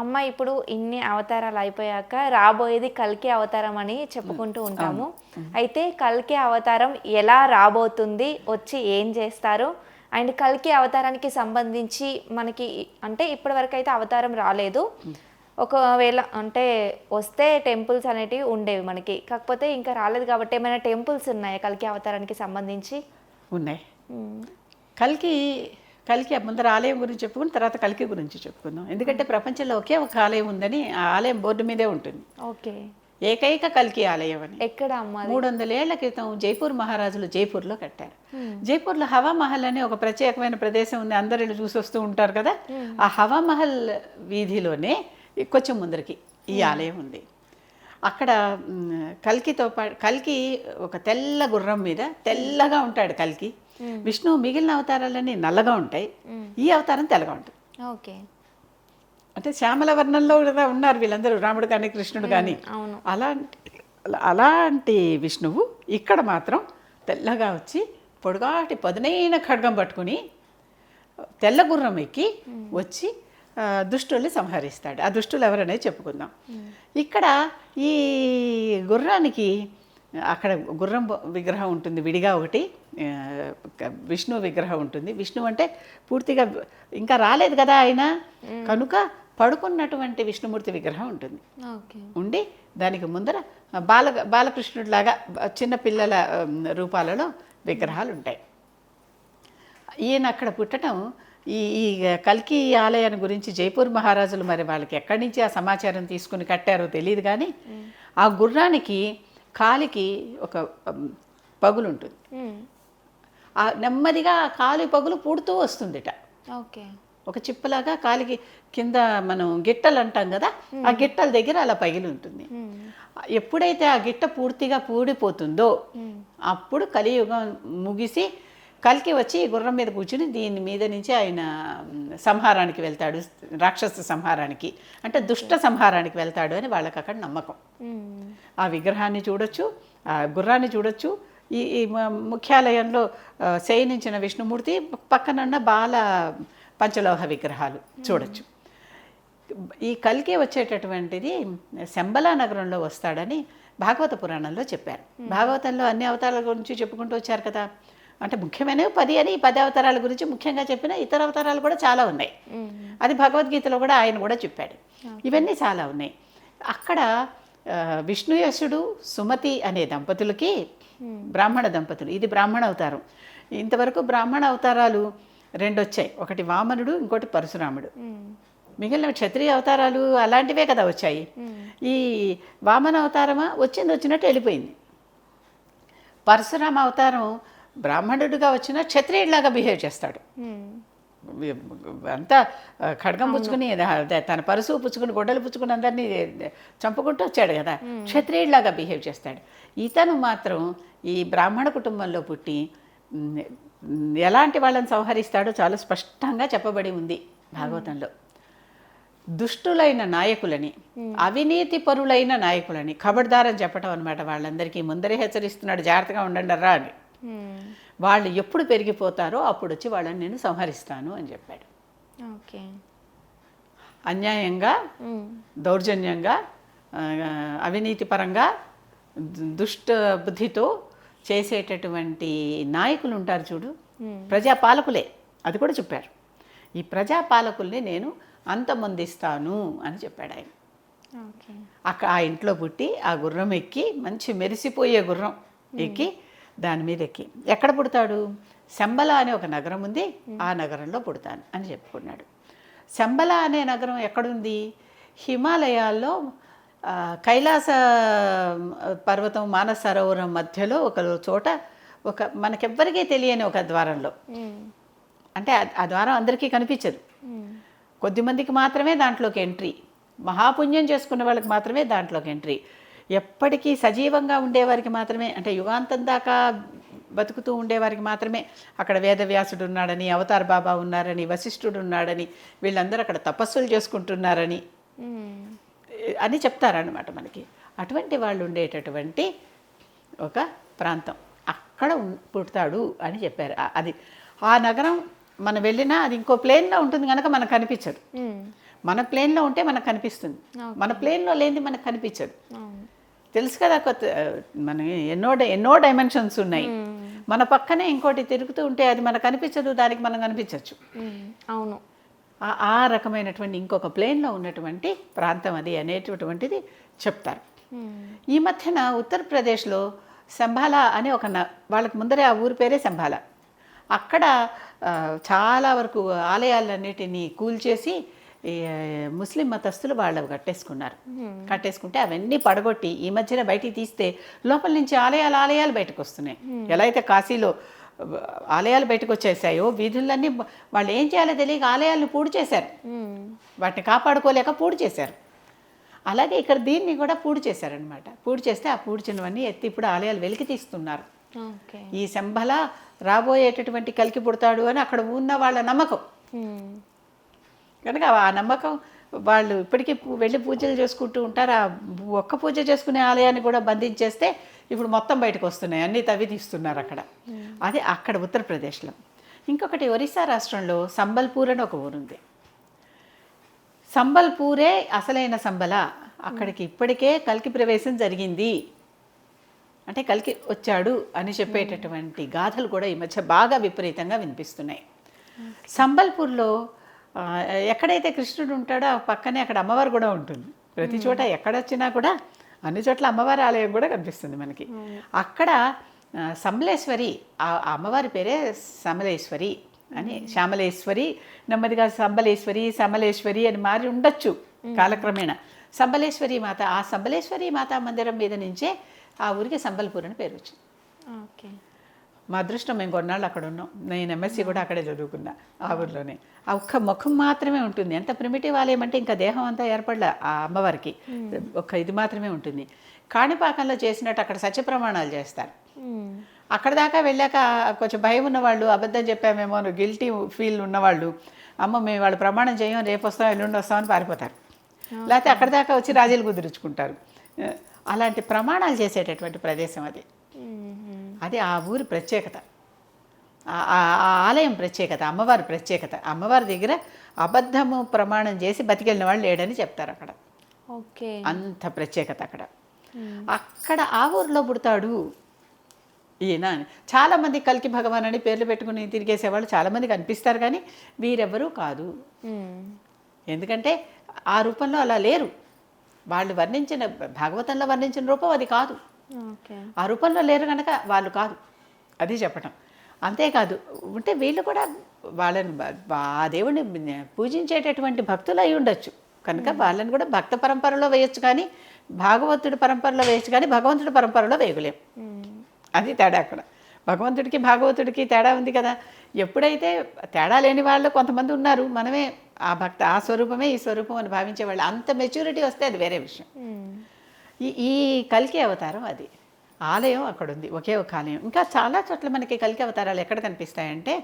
అమ్మ ఇప్పుడు ఇన్ని అవతారాలు అయిపోయాక రాబోయేది కల్కి అవతారం అని చెప్పుకుంటూ ఉంటాము. అయితే కల్కి అవతారం ఎలా రాబోతుంది వచ్చి ఏం చేస్తారు? అండ్ కల్కి అవతారానికి సంబంధించి మనకి అంటే ఇప్పటివరకు అయితే అవతారం రాలేదు. ఒకవేళ అంటే వస్తే టెంపుల్స్ అనేటివి ఉండేవి మనకి. కాకపోతే ఇంకా రాలేదు కాబట్టి ఏమైనా టెంపుల్స్ ఉన్నాయా కల్కి అవతారానికి సంబంధించి? ఉన్నాయి. కల్కి కల్కి ముందర ఆలయం గురించి చెప్పుకుని తర్వాత కల్కి గురించి చెప్పుకుందాం. ఎందుకంటే ప్రపంచంలో ఒకే ఒక ఆలయం ఉందని ఆ ఆలయం బోర్డు మీదే ఉంటుంది. ఓకే. ఏకైక కల్కి ఆలయం అని. ఎక్కడ? మూడు వందల ఏళ్ళ క్రితం జైపూర్ మహారాజులు జైపూర్లో కట్టారు. జైపూర్లో హవా మహల్ అనే ఒక ప్రత్యేకమైన ప్రదేశం ఉంది. అందరూ చూసి వస్తూ ఉంటారు కదా. ఆ హవా మహల్ వీధిలోనే కొంచెం ముందరికి ఈ ఆలయం ఉంది. అక్కడ కల్కితో పాటు కల్కి ఒక తెల్ల గుర్రం మీద తెల్లగా ఉంటాడు కల్కి. విష్ణువు మిగిలిన అవతారాలన్నీ నల్లగా ఉంటాయి. ఈ అవతారం తెల్లగా ఉంటుంది. ఓకే. అంటే శ్యామల వర్ణంలో కూడా ఉన్నారు వీళ్ళందరూ రాముడు కానీ కృష్ణుడు కానీ. అలాంటి అలా- అలాంటి విష్ణువు ఇక్కడ మాత్రం తెల్లగా వచ్చి పొడుగాటి పదునైన ఖడ్గం పట్టుకుని తెల్ల గుర్రం ఎక్కి వచ్చి దుష్టుల్ని సంహరిస్తాడు. ఆ దుష్టులు ఎవరనేది చెప్పుకుందాం. ఇక్కడ ఈ గుర్రానికి అక్కడ గుర్రం విగ్రహం ఉంటుంది విడిగా ఒకటి. విష్ణు విగ్రహం ఉంటుంది. విష్ణు అంటే పూర్తిగా ఇంకా రాలేదు కదా ఆయన? కనుక పడుకున్నటువంటి విష్ణుమూర్తి విగ్రహం ఉంటుంది. ఉండి దానికి ముందర బాల బాలకృష్ణుడిలాగా చిన్న పిల్లల రూపాలలో విగ్రహాలు ఉంటాయి ఈయన అక్కడ పుట్టడం ఈ ఈ కల్కి ఆలయాన్ని గురించి జైపూర్ మహారాజులు మరి వాళ్ళకి ఎక్కడి నుంచి ఆ సమాచారం తీసుకుని కట్టారో తెలియదు కానీ ఆ గుర్రానికి కాలికి ఒక ఉమ్, పగులు ఉంటుంది మ్మ్. ఆ నెమ్మదిగా ఆ కాలి పగులు పుడుతూ వస్తుందిట. ఓకే. ఒక చిప్పలాగా కాలికి కింద మనం గిట్టలు అంటాం కదా ఆ గిట్టల దగ్గర అలా పగిలి ఉంటుంది. ఎప్పుడైతే ఆ గిట్ట పూర్తిగా పూడిపోతుందో. అప్పుడు కలియుగం ముగిసి కలికి వచ్చి గుర్రం మీద కూర్చుని దీని మీద నుంచి ఆయన సంహారానికి వెళ్తాడు రాక్షస సంహారానికి. అంటే దుష్ట సంహారానికి వెళ్తాడు అని వాళ్ళకి అక్కడ నమ్మకం. మ్మ్. ఆ విగ్రహాన్ని చూడొచ్చు ఆ గుర్రాన్ని చూడొచ్చు ఈ ముఖ్యాలయంలో శయనించిన విష్ణుమూర్తి పక్కనున్న బాల పంచలోహ విగ్రహాలు చూడొచ్చు. ఈ కలికి వచ్చేటటువంటిది శంబలా నగరంలో వస్తాడని భాగవత పురాణంలో చెప్పారు. భాగవతంలో అన్ని అవతారాల గురించి చెప్పుకుంటూ వచ్చారు కదా. అంటే ముఖ్యమైనవి పది అని ఈ పది అవతారాల గురించి ముఖ్యంగా చెప్పిన ఇతర అవతారాలు కూడా చాలా ఉన్నాయి. అది భగవద్గీతలో కూడా ఆయన కూడా చెప్పాడు. ఇవన్నీ చాలా ఉన్నాయి. అక్కడ ఆ, విష్ణుయసుడు సుమతి అనే దంపతులకి బ్రాహ్మణ దంపతులు. ఇది బ్రాహ్మణ అవతారం. ఇంతవరకు బ్రాహ్మణ అవతారాలు రెండు వచ్చాయి ఒకటి వామనుడు ఇంకోటి పరశురాముడు. మిగిలిన క్షత్రియ అవతారాలు అలాంటివే కదా వచ్చాయి. ఈ వామన అవతారమా? వచ్చింది వచ్చినట్టు వెళ్ళిపోయింది. పరశురామ అవతారం బ్రాహ్మణుడిగా వచ్చిన క్షత్రియుడిలాగా బిహేవ్ చేస్తాడు. అంతా ఖడ్గం పుచ్చుకుని తన పరుసు పుచ్చుకుని గొడ్డలు పుచ్చుకుని అందరినీ చంపుకుంటూ వచ్చాడు కదా. క్షత్రియుడిలాగా బిహేవ్ చేస్తాడు. ఇతను మాత్రం ఈ బ్రాహ్మణ కుటుంబంలో పుట్టి ఎలాంటి వాళ్ళని సంహరిస్తాడో చాలా స్పష్టంగా చెప్పబడి ఉంది భాగవతంలో. దుష్టులైన నాయకులని అవినీతి పరులైన నాయకులని ఖబర్దారని చెప్పడం అనమాట వాళ్ళందరికీ. ముందరే హెచ్చరిస్తున్నాడు జాగ్రత్తగా ఉండండి రా అని. వాళ్ళు ఎప్పుడు పెరిగిపోతారో అప్పుడు వచ్చి వాళ్ళని నేను సంహరిస్తాను అని చెప్పాడు. ఓకే. అన్యాయంగా. దౌర్జన్యంగా అవినీతి పరంగా దుష్ట బుద్ధితో చేసేటటువంటి నాయకులు ఉంటారు చూడు. ప్రజాపాలకులే అది కూడా చెప్పారు. ఈ ప్రజాపాలకుల్ని నేను అంతమొందిస్తాను అని చెప్పాడు ఆయన. అక్కడ ఆ ఇంట్లో పుట్టి ఆ గుర్రం ఎక్కి మంచి మెరిసిపోయే గుర్రం ఎక్కి దాని మీద ఎక్కి ఎక్కడ పుడతాడు? శంబల అనే ఒక నగరం ఉంది ఆ నగరంలో పుడతాను అని చెప్పుకున్నాడు. శంబల అనే నగరం ఎక్కడుంది? హిమాలయాల్లో కైలాస పర్వతం మానస సరోవరం మధ్యలో ఒక చోట ఒక మనకెవ్వరికీ తెలియని ఒక ద్వారంలో. అంటే ఆ- ద్వారం అందరికీ కనిపించదు. మ్మ్. కొద్దిమందికి మాత్రమే దాంట్లోకి ఎంట్రీ. మహాపుణ్యం చేసుకున్న వాళ్ళకి మాత్రమే దాంట్లోకి ఎంట్రీ. ఎప్పటికీ సజీవంగా ఉండేవారికి మాత్రమే అంటే యుగాంతం దాకా బతుకుతూ ఉండేవారికి మాత్రమే అక్కడ వేదవ్యాసుడు ఉన్నాడని అవతార్ బాబా ఉన్నారని వశిష్ఠుడు ఉన్నాడని వీళ్ళందరూ అక్కడ తపస్సులు చేసుకుంటున్నారని. అని చెప్తారనమాట మనకి అటువంటి వాళ్ళు ఉండేటటువంటి ఒక ప్రాంతం అక్కడ పుడతాడు అని చెప్పారు అది ఆ నగరం మనం వెళ్ళినా అది ఇంకో ప్లేన్లో ఉంటుంది కనుక మనకు కనిపించదు. మన ప్లేన్లో ఉంటే మనకు కనిపిస్తుంది. మన ప్లేన్లో లేనిది మనకు కనిపించదు. తెలుసు కదా కొత్త మన ఎన్నో డై- ఎన్నో డైమెన్షన్స్ ఉన్నాయి. మన పక్కనే ఇంకోటి తిరుగుతూ ఉంటే అది మనకు కనిపించదు దానికి మనం కనిపించవచ్చు. అవును. ఆ- రకమైనటువంటి ఇంకొక ప్లేన్లో ఉన్నటువంటి ప్రాంతం అది అనేటటువంటిది చెప్తారు. ఈ మధ్యన ఉత్తరప్రదేశ్లో సంభాల అనే ఒక న- వాళ్ళకి ముందరే ఆ ఊరి పేరే సంభాల. అక్కడ చాలా వరకు ఆలయాలన్నిటినీ కూల్చేసి ముస్లిం మతస్థులు వాళ్ళు కట్టేసుకున్నారు. కట్టేసుకుంటే అవన్నీ పడగొట్టి ఈ మధ్యన బయటికి తీస్తే లోపల నుంచి ఆలయాలు ఆలయాలు బయటకు వస్తున్నాయి ఎలా అయితే కాశీలో ఆలయాలు బయటకు వచ్చేసాయో వీధులన్నీ వాళ్ళు ఏం చేయాలో తెలియక ఆలయాలను పూడి చేశారు. వాటిని కాపాడుకోలేక పూడి చేశారు. అలాగే ఇక్కడ దీన్ని కూడా పూడి చేశారనమాట పూడి చేస్తే ఆ పూడ్చినవన్నీ ఎత్తి ఇప్పుడు ఆలయాలు వెలికి తీస్తున్నారు. ఈ శంభల రాబోయేటటువంటి కలికి పుడతాడు అని అక్కడ ఉన్న వాళ్ళ నమ్మకం. మ్మ్. కనుక ఆ నమ్మకం వాళ్ళు ఇప్పటికీ వెళ్ళి పూజలు చేసుకుంటూ ఉంటారు. ఆ ఒక్క పూజ చేసుకునే ఆలయాన్ని కూడా బంధించేస్తే ఇప్పుడు మొత్తం బయటకు వస్తున్నాయి. అన్నీ తవ్వి తీస్తున్నారు అక్కడ. అది అక్కడ ఉత్తరప్రదేశ్లో. ఇంకొకటి ఒరిస్సా రాష్ట్రంలో సంబల్పూర్ అని ఒక ఊరుంది సంబల్పూరే అసలైన సంబల. అక్కడికి ఇప్పటికే కలికి ప్రవేశం జరిగింది. అంటే కలికి వచ్చాడు అని చెప్పేటటువంటి గాథలు కూడా ఈ మధ్య బాగా విపరీతంగా వినిపిస్తున్నాయి. సంబల్పూర్లో ఎక్కడైతే కృష్ణుడు ఉంటాడో ఆ పక్కనే అక్కడ అమ్మవారు కూడా ఉంటుంది. ప్రతి చోట ఎక్కడొచ్చినా కూడా అన్ని చోట్ల అమ్మవారి ఆలయం కూడా కనిపిస్తుంది మనకి. అక్కడ సమలేశ్వరి ఆ ఆ అమ్మవారి పేరే సమలేశ్వరి అని శ్యామలేశ్వరి నెమ్మదిగా సంబలేశ్వరి సమలేశ్వరి అని మారి ఉండొచ్చు కాలక్రమేణా. సంబలేశ్వరి మాత ఆ సంబలేశ్వరి మాతా మందిరం మీద నుంచే ఆ ఊరికి సంబల్పూర్ అని పేరు వచ్చింది. ఓకే. మా అదృష్టం మేము కొన్నాళ్ళు అక్కడ ఉన్నాం. నేను ఎంఎస్సి కూడా అక్కడే చదువుకున్నా ఆ ఊర్లోనే. ఆ ఒక్క ముఖం మాత్రమే ఉంటుంది. ఎంత ప్రిమిటివ్ ఆలయం అంటే ఇంకా దేహం అంతా ఏర్పడలే ఆ అమ్మవారికి. ఒక్క ఇది మాత్రమే ఉంటుంది. కాణిపాకంలో చేసినట్టు అక్కడ సత్య ప్రమాణాలు చేస్తారు. మ్మ్. అక్కడ దాకా వెళ్ళాక కొంచెం భయం ఉన్నవాళ్ళు అబద్ధం చెప్పామేమో గిల్టీ ఫీల్ ఉన్నవాళ్ళు అమ్మ మేము వాళ్ళు ప్రమాణం చేయం రేపు వస్తాం ఎల్లుండి వస్తామని పారిపోతారు. లేకపోతే అక్కడ దాకా వచ్చి రాజీలు కుదుర్చుకుంటారు. అలాంటి ప్రమాణాలు చేసేటటువంటి ప్రదేశం అది. మ్మ్. అది ఆ ఊరి ప్రత్యేకత. ఆ- ఆలయం ప్రత్యేకత అమ్మవారి ప్రత్యేకత. అమ్మవారి దగ్గర అబద్ధము ప్రమాణం చేసి బతికెళ్ళిన వాళ్ళు లేడని చెప్తారు అక్కడ. ఓకే. అంత ప్రత్యేకత అక్కడ. అక్కడ ఆ ఊరిలో పుడతాడు ఈయన అని. చాలామంది కలికి భగవాన్ అని పేర్లు పెట్టుకుని తిరిగేసేవాళ్ళు చాలామంది కనిపిస్తారు కానీ వీరెవ్వరూ కాదు. ఎందుకంటే ఆ రూపంలో అలా లేరు. వాళ్ళు వర్ణించిన భాగవతంలో వర్ణించిన రూపం అది కాదు. ఆ రూపంలో లేరు కనుక వాళ్ళు కాదు. అది చెప్పటం. అంతేకాదు ఉంటే వీళ్ళు కూడా వాళ్ళని ఆ దేవుడిని పూజించేటటువంటి భక్తులు అయి ఉండొచ్చు. కనుక వాళ్ళని కూడా భక్త పరంపరలో వేయొచ్చు కానీ భాగవతుడి పరంపరలో వేయచ్చు కానీ భగవంతుడి పరంపరలో వేయలేం. అది తేడా అక్కడ. భగవంతుడికి భాగవతుడికి తేడా ఉంది కదా. ఎప్పుడైతే తేడా లేని వాళ్ళు కొంతమంది ఉన్నారు మనమే ఆ భక్త ఆ స్వరూపమే ఈ స్వరూపం అని భావించే వాళ్ళు. అంత మెచ్యూరిటీ వస్తే అది వేరే విషయం. ఈ ఈ కలికి అవతారం అది. ఆలయం అక్కడ ఉంది ఒకే ఒక ఆలయం. ఇంకా చాలా చోట్ల మనకి కలికి అవతారాలు ఎక్కడ కనిపిస్తాయంటే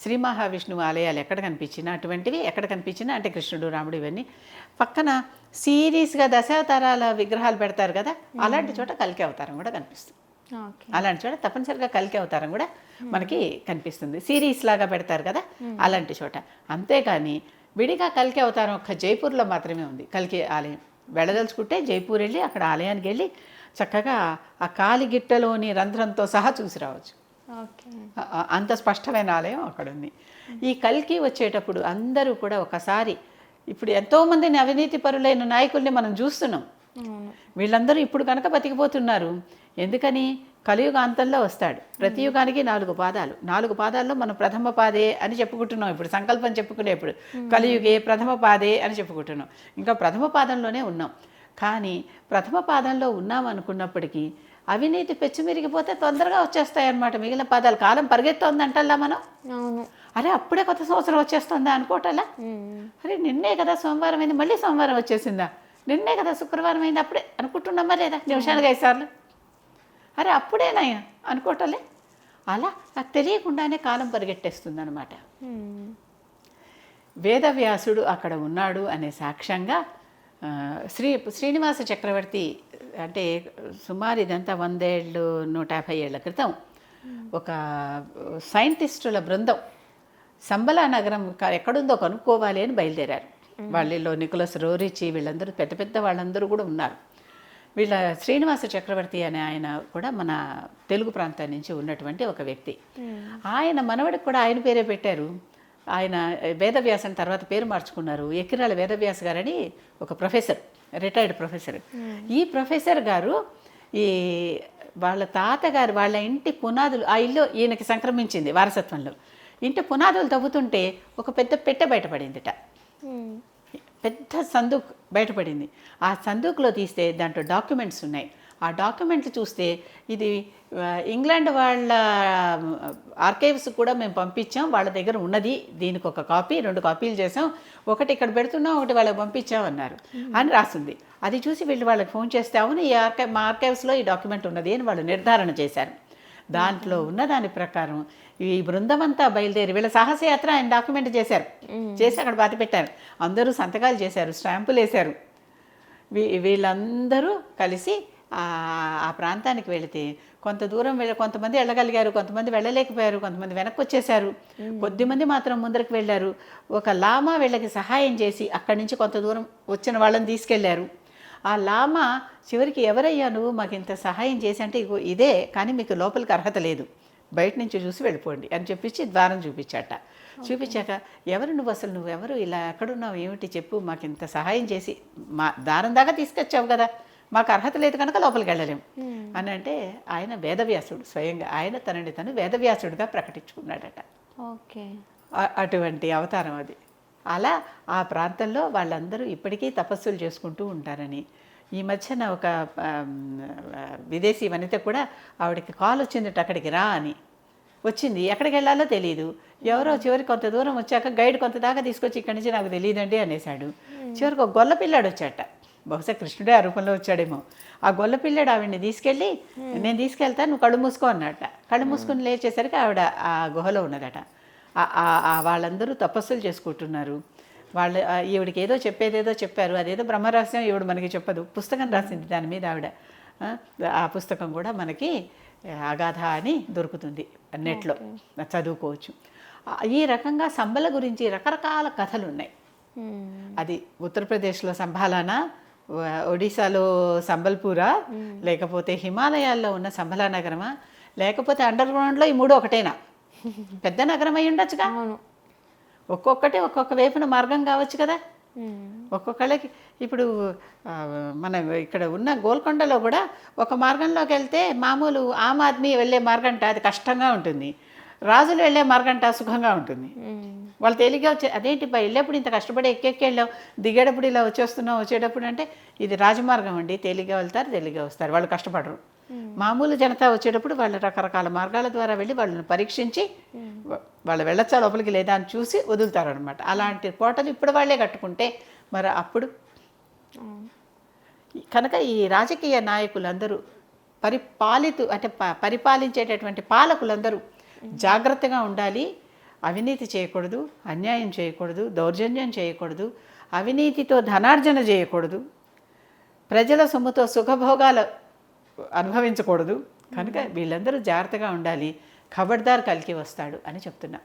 శ్రీ మహావిష్ణువు ఆలయాలు ఎక్కడ కనిపించినా అటువంటివి ఎక్కడ కనిపించినా అంటే కృష్ణుడు రాముడు ఇవన్నీ. పక్కన సీరియస్గా దశావతారాల విగ్రహాలు పెడతారు కదా అలాంటి చోట కలికి అవతారం కూడా కనిపిస్తుంది. అలాంటి చోట తప్పనిసరిగా కలికి అవతారం కూడా మనకి కనిపిస్తుంది. సిరీస్ లాగా పెడతారు కదా అలాంటి చోట. అంతేకాని విడిగా కలికి అవతారం ఒక్క జైపూర్లో మాత్రమే ఉంది కలికి ఆలయం. వెళ్ళదలుచుకుంటే జైపూర్ వెళ్ళి అక్కడ ఆలయానికి వెళ్ళి చక్కగా ఆ కాలిగిట్టలోని రంధ్రంతో సహా చూసి రావచ్చు. అంత స్పష్టమైన ఆలయం అక్కడ ఉంది ఈ కల్కి వచ్చేటప్పుడు అందరూ కూడా ఒకసారి ఇప్పుడు ఎంతోమందిని అవినీతి పరులైన నాయకుల్ని మనం చూస్తున్నాం. వీళ్ళందరూ ఇప్పుడు కనుక బతికిపోతున్నారు. ఎందుకని? కలియుగ అంతంలో వస్తాడు. ప్రతి యుగానికి నాలుగు పాదాలు. నాలుగు పాదాల్లో మనం ప్రథమ పాదే అని చెప్పుకుంటున్నాం. ఇప్పుడు సంకల్పం చెప్పుకునేప్పుడు కలియుగే ప్రథమ పాదే అని చెప్పుకుంటున్నాం. ఇంకా ప్రథమ పాదంలోనే ఉన్నాం. కానీ ప్రథమ పాదంలో ఉన్నాం అనుకున్నప్పటికీ అవినీతి పెచ్చిమిరిగిపోతే తొందరగా వచ్చేస్తాయి అన్నమాట మిగిలిన పాదాలు కాలం పరిగెత్తోంది అంటల్లా మనం అరే అప్పుడే కొత్త సంవత్సరం వచ్చేస్తుందా అనుకోవటల్లా మ్మ్. అరే నిన్నే కదా సోమవారం అయింది మళ్ళీ సోమవారం వచ్చేసిందా? నిన్నే కదా శుక్రవారం అయింది అప్పుడే అనుకుంటున్నామా లేదా? నిమిషానికి ఐదు సార్లు. అరే అప్పుడేనాయా అనుకోవటలే. అలా నాకు తెలియకుండానే కాలం పరిగెట్టేస్తుంది అనమాట. వేదవ్యాసుడు అక్కడ ఉన్నాడు అనే సాక్ష్యంగా శ్రీ శ్రీనివాస చక్రవర్తి అంటే సుమారు ఇదంతా వందేళ్ళు నూట యాభై ఏళ్ళ క్రితం ఒక సైంటిస్టుల బృందం సంబలా నగరం ఎక్కడుందో కనుక్కోవాలి అని బయలుదేరారు. వాళ్ళలో నికోలస్ రోరిచి వీళ్ళందరూ పెద్ద పెద్ద వాళ్ళందరూ కూడా ఉన్నారు. వీళ్ళ శ్రీనివాస చక్రవర్తి అనే ఆయన కూడా మన తెలుగు ప్రాంతం నుంచి ఉన్నటువంటి ఒక వ్యక్తి. ఆయన మనవడికి కూడా ఆయన పేరే పెట్టారు. ఆయన వేదవ్యాసం తర్వాత పేరు మార్చుకున్నారు. ఎక్కిరాల వేదవ్యాస్ గారని ఒక ప్రొఫెసర్ రిటైర్డ్ ప్రొఫెసర్. ఈ ప్రొఫెసర్ గారు ఈ వాళ్ళ తాతగారు వాళ్ళ ఇంటి పునాదులు ఆ ఇల్లు ఈయనకి సంక్రమించింది వారసత్వంలో. ఇంటి పునాదులు తవ్వుతుంటే ఒక పెద్ద పెట్టె బయటపడిందిట. పెద్ద సందుక్ బయటపడింది. ఆ సందుకులో తీస్తే దాంట్లో డాక్యుమెంట్స్ ఉన్నాయి. ఆ డాక్యుమెంట్లు చూస్తే ఇది ఇంగ్లాండ్ వాళ్ళ ఆర్కైవ్స్ కూడా మేము పంపించాం. వాళ్ళ దగ్గర ఉన్నది దీనికి ఒక కాపీ రెండు కాపీలు చేసాం ఒకటి ఇక్కడ పెడుతున్నాం ఒకటి వాళ్ళకి పంపించాం అన్నారు. అని రాసింది. అది చూసి వీళ్ళు వాళ్ళకి ఫోన్ చేస్తే అవును ఈ ఆర్కైవ్ మా ఆర్కైవ్స్లో ఈ డాక్యుమెంట్ ఉన్నది అని వాళ్ళు నిర్ధారణ చేశారు. దాంట్లో ఉన్న దాని ప్రకారం. ఈ బృందం అంతా బయలుదేరి వీళ్ళ సాహసయాత్ర ఆయన డాక్యుమెంట్ చేశారు. చేసి అక్కడ బాధ పెట్టారు. అందరూ సంతకాలు చేశారు స్టాంపులు వేశారు. వీ వీళ్ళందరూ కలిసి ఆ ఆ ప్రాంతానికి వెళితే కొంత దూరం వెళ్ళ కొంతమంది వెళ్ళగలిగారు కొంతమంది వెళ్ళలేకపోయారు కొంతమంది వెనక్కి వచ్చేసారు కొద్దిమంది మాత్రం ముందరకు వెళ్ళారు. ఒక లామా వీళ్ళకి సహాయం చేసి అక్కడి నుంచి కొంత దూరం వచ్చిన వాళ్ళని తీసుకెళ్ళారు. ఆ లామా చివరికి ఎవరయ్యా నువ్వు? మాకు ఇంత సహాయం చేసి అంటే ఇదే కానీ మీకు లోపలికి అర్హత లేదు. బయట నుంచి చూసి వెళ్ళిపోండి అని చెప్పించి ద్వారం చూపించాట. చూపించాక ఎవరు నువ్వు అసలు? నువ్వు ఎవరు? ఇలా ఎక్కడున్నావు? ఏమిటి? చెప్పు మాకు ఇంత సహాయం చేసి మా దారం దాకా తీసుకొచ్చావు కదా. మాకు అర్హత లేదు కనుక లోపలికి వెళ్ళలేము అని అంటే ఆయన వేదవ్యాసుడు స్వయంగా ఆయన తనని తను వేదవ్యాసుడిగా ప్రకటించుకున్నాడట. ఓకే. అటువంటి అవతారం అది. అలా ఆ ప్రాంతంలో వాళ్ళందరూ ఇప్పటికీ తపస్సులు చేసుకుంటూ ఉంటారని. ఈ మధ్యన ఒక విదేశీ వనిత కూడా ఆవిడకి కాల్ వచ్చిందట అక్కడికి రా అని. వచ్చింది. ఎక్కడికి వెళ్ళాలో తెలియదు ఎవరో చివరి కొంత దూరం వచ్చాక గైడ్ కొంత దాకా తీసుకొచ్చి ఇక్కడి నుంచి నాకు తెలియదండి అనేసాడు చివరికి ఒక గొల్ల పిల్లాడు వచ్చాట. బహుశా కృష్ణుడే ఆ రూపంలో వచ్చాడేమో. ఆ గొల్ల పిల్లాడు ఆవిడని తీసుకెళ్ళి నేను తీసుకెళ్తాను నువ్వు కళ్ళు మూసుకో అన్నట. కళ్ళు మూసుకొని లేచేసరికి ఆవిడ ఆ గుహలో ఉన్నదట. వాళ్ళందరూ తపస్సులు చేసుకుంటున్నారు. వాళ్ళు ఈవిడికి ఏదో చెప్పేదేదో చెప్పారు. అదేదో బ్రహ్మరహస్యం ఈవిడ మనకి చెప్పదు. పుస్తకం రాసింది దాని మీద ఆవిడ. ఆ, పుస్తకం కూడా మనకి అగాధ అని దొరుకుతుంది నెట్లో. చదువుకోవచ్చు. ఈ రకంగా సంబల గురించి రకరకాల కథలు ఉన్నాయి. అది ఉత్తరప్రదేశ్లో సంభాలానా ఒడిశాలో సంబల్పూరా లేకపోతే హిమాలయాల్లో ఉన్న సంబలా నగరమా లేకపోతే అండర్ గ్రౌండ్లో ఈ మూడు ఒకటేనా? పెద్ద నగరం అయి ఉండొచ్చుగా. అవును. ఒక్కొక్కటి ఒక్కొక్క వైపున మార్గం కావచ్చు కదా. ఒక్కొక్కళ్ళకి ఇప్పుడు మన ఇక్కడ ఉన్న గోల్కొండలో కూడా ఒక మార్గంలోకి వెళ్తే మామూలు ఆమ్ ఆద్మీ వెళ్ళే మార్గంట అది కష్టంగా ఉంటుంది. రాజులు వెళ్ళే మార్గంట సుఖంగా ఉంటుంది. వాళ్ళు తేలిగ్గా వచ్చే అదేంటి బా వెళ్ళేప్పుడు ఇంత కష్టపడి ఎక్కెక్కి వెళ్ళావు దిగేటప్పుడు ఇలా వచ్చేస్తున్నావు వచ్చేటప్పుడు అంటే ఇది రాజమార్గం అండి. తేలిగ్గా వెళ్తారు తేలిగ్గా వస్తారు. వాళ్ళు కష్టపడరు. మామూలు జనతా వచ్చేటప్పుడు వాళ్ళు రకరకాల మార్గాల ద్వారా వెళ్ళి వాళ్ళని పరీక్షించి వా- వాళ్ళు వెళ్ళొచ్చా లోపలికి లేదా అని చూసి వదులుతారు అనమాట అలాంటి కోటలు ఇప్పుడు వాళ్ళే కట్టుకుంటే మరి అప్పుడు కనుక ఈ రాజకీయ నాయకులందరూ పరిపాలితు అంటే పరిపాలించేటటువంటి పాలకులందరూ జాగ్రత్తగా ఉండాలి. అవినీతి చేయకూడదు అన్యాయం చేయకూడదు దౌర్జన్యం చేయకూడదు అవినీతితో ధనార్జన చేయకూడదు. ప్రజల సొమ్ముతో సుఖభోగాలు అనుభవించకూడదు. కనుక వీళ్ళందరూ జాగ్రత్తగా ఉండాలి. ఖబర్దార్ కలికి వస్తాడు అని చెప్తున్నా.